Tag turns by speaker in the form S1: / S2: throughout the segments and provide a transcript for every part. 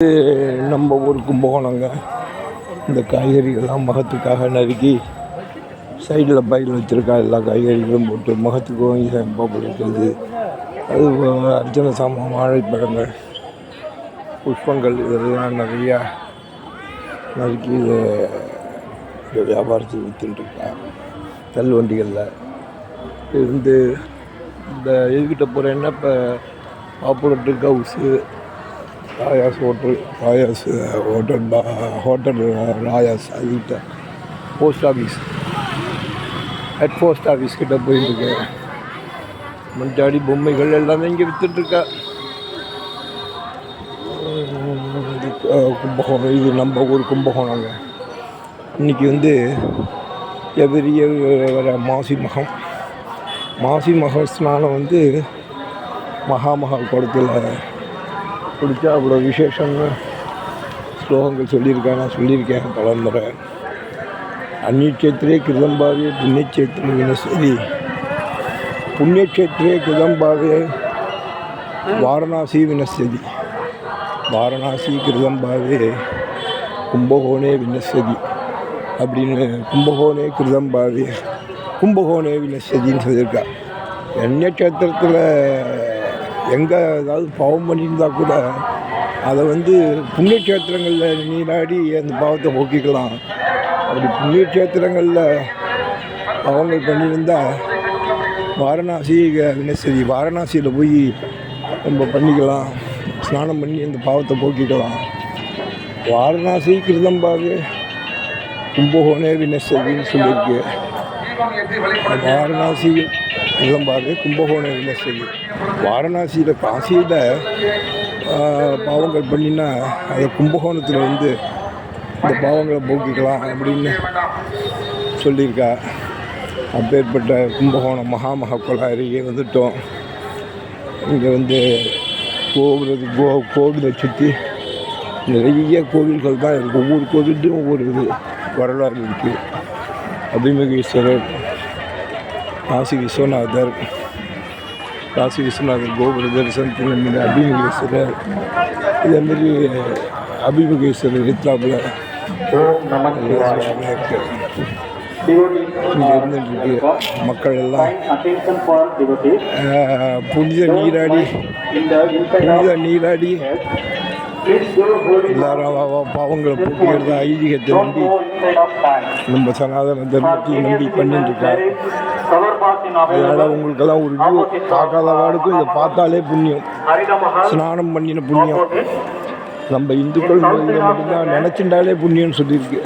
S1: நம்ம ஊர் கும்பகோணங்க இந்த காய்கறிகள்லாம் மகத்துக்காக நறுக்கி சைடில் பயில் வச்சுருக்கா எல்லா காய்கறிகளும் போட்டு மகத்துக்கு வாங்கி சமைப்பாப்படுகிறது அது போக அர்ச்சனை சாமான் வாழைப்பழங்கள் புஷ்பங்கள் இதெல்லாம் நிறையா நறுக்கி இதை இதை வியாபாரத்துக்கு விற்றுட்டுருக்கா தள்ளு வண்டிகளில். இருந்து இந்த இதுக்கிட்ட போகிறேன்னா இப்போ ஆப்பரேட்டு gauss Rayas hotel Rayas hotel hotel Rayas அதுக்கிட்ட post office head post office கிட்டே போயிட்டுருக்கேன். மஞ்சாடி பொம்மைகள் எல்லாமே இங்கே விற்றுட்டுருக்கா கும்பகோணம் இது நம்ம ஊர் கும்பகோணங்க. இன்றைக்கி வந்து எதிரிய வர மாசி மகம். மாசி மக ஸ்நானம் வந்து மகாமகா குளத்தில் பிடிச்சா அவ்வளோ விசேஷம்னு ஸ்லோகங்கள் சொல்லியிருக்கேன் நான் சொல்லியிருக்கேன் பல முறை அந்நியக்ஷேத்திரே கிருதம்பாவே புண்ணியக்ஷேத்திரம் வினசதி புண்ணியக்ஷேத்திரே கிருதம்பாவே வாரணாசி வினசதி வாரணாசி கிருதம்பாவே கும்பகோணே வினசதி அப்படின்னு கும்பகோணே கிருதம்பாவே கும்பகோணே வினசதின்னு சொல்லியிருக்கா. அந்நியக்ஷேத்திரத்தில் எங்கே ஏதாவது பாவம் பண்ணியிருந்தால் கூட அதை வந்து புண்ணியக்ஷேத்திரங்களில் நீராடி அந்த பாவத்தை போக்கிக்கலாம். அப்படி புண்ணியக்ஷேத்திரங்களில் பாவங்கள் பண்ணியிருந்தால் வாரணாசி வினசதி வாரணாசியில் போய் நம்ம பண்ணிக்கலாம். ஸ்நானம் பண்ணி அந்த பாவத்தை போக்கிக்கலாம். வாரணாசி கிருதம்பாவே கும்பகோணே வினசதின்னு சொல்லியிருக்கு. வாரணாசி கும்பகோணம் இருந்தால் சரி. வாரணாசியில் காசியில் பாவங்கள் பண்ணினா அது கும்பகோணத்தில் வந்து இந்த பாவங்களை போக்கிக்கலாம் அப்படின்னு சொல்லியிருக்கா. அப்பேற்பட்ட கும்பகோணம் மகாமகா குளம் அருகே வந்துட்டோம். இங்கே வந்து கோவில் கோ கோவிலை சுற்றி நிறைய கோவில்கள் தான் இருக்குது ஒவ்வொரு கோவிலும் ஒவ்வொரு இது வரலாறு இருக்குது அபிமுகேஸ்வரர் காசி விஸ்வநாதர். காசி விஸ்வநாதர் கோபுர தரிசனத்தில் மீது அபிமுகேஸ்வரர். இதேமாரி அபிமுகேஸ்வரர் எத்தாப்புல
S2: ஓம் நமச்சிவாய
S1: இங்கே இருந்துட்டு மக்கள் எல்லாம் புனித நீராடி புனித நீராடி எல்லாரும் பாவங்களை போக்குகிறது ஐதீகத்தை நம்பி நம்ம சனாதன தர்மத்தை நம்பி பண்ணிட்டு இருக்கா அதனால் உங்களுக்கெல்லாம் ஒரு இது பார்க்காத வாடுக்கும் இதை பார்த்தாலே புண்ணியம். ஸ்நானம் பண்ணின புண்ணியம். நம்ம இந்துக்கள் மட்டும்தான் நினச்சிட்டாலே புண்ணியம்னு சொல்லியிருக்கு.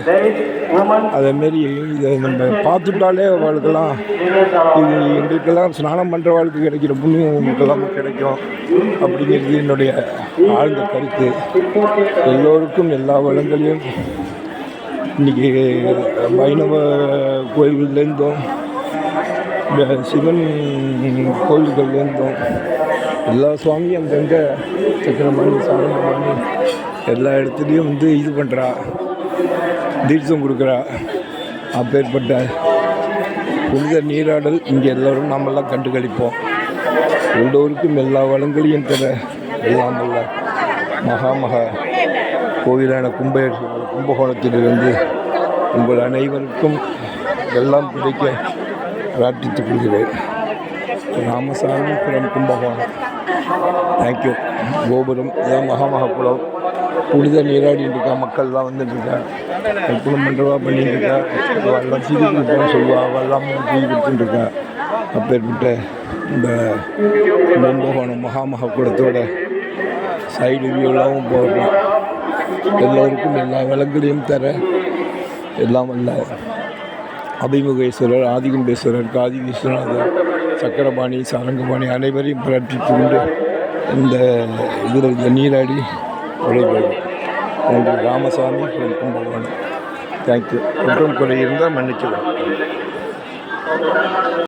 S1: அதேமாரி இதை நம்ம பார்த்துட்டாலே அவளுக்கெல்லாம்
S2: are
S1: இது எங்களுக்கெல்லாம் ஸ்நானம் பண்ணுறவாளுக்கு கிடைக்கிற புண்ணியம் உங்களுக்கெல்லாம் கிடைக்கும். அப்படிங்கிறது என்னுடைய ஆழ்ந்த கருத்து. எல்லோருக்கும் எல்லா வளங்களையும். இன்றைக்கி வைணவ கோயில்கள்லேருந்தும் சிவன் கோயில்கள்லேருந்தும் எல்லா சுவாமியும் அங்கங்கே சக்கரமணி சாரங்கமணி எல்லா இடத்துலையும் வந்து இது பண்ணுறா தீர்த்தம் கொடுக்குறா அப்பேற்பட்ட புனித நீராடல் இங்கே எல்லோரும் நாமெல்லாம் கண்டுகளிப்போம். எல்லோருக்கும் எல்லா வளங்களையும் தர இல்லாமல்ல மகா மகாமகா கோவிலான கும்ப கும்பகோணத்திலிருந்து உங்கள் அனைவருக்கும் எல்லாம் கிடைக்க பிரார்த்தித்துக் கொள்கிறேன் ராமசாமி புரம் கும்பகோணம். தேங்க்யூ கோபுரம் இதான் மகாமகா குளம் புனித நீராடிட்டு இருக்கா மக்கள்லாம் வந்துட்டு இருக்கா. குளம் பண்ணுறவா பண்ணிட்டு இருக்கா. எல்லாம் சீதி கொடுப்போம்னு சொல்லுவா. அவெல்லாம் சீதி கொடுத்துட்டு இருக்கா. அப்பேற்பட்ட இந்த கும்பகோணம் மகாமகா குளத்தோட சைடு வியூலாகவும் போடுறோம் எல்லோருக்கும் எல்லா விலங்குகளையும் தர எல்லாம் வல்ல. அபிமுகேஸ்வரர் ஆதிகுண்டேஸ்வரர் காதி விஸ்வநாதர் சக்கரபாணி சாரங்கபாணி அனைவரையும் பிரார்த்தித்து கொண்டு இந்த இதில் இந்த நீராடி விடைபெறும் நன்றி. ராமசாமி from பகவான். தேங்க்யூ குற்றம் குறை இருந்தால் மன்னிக்கலாம்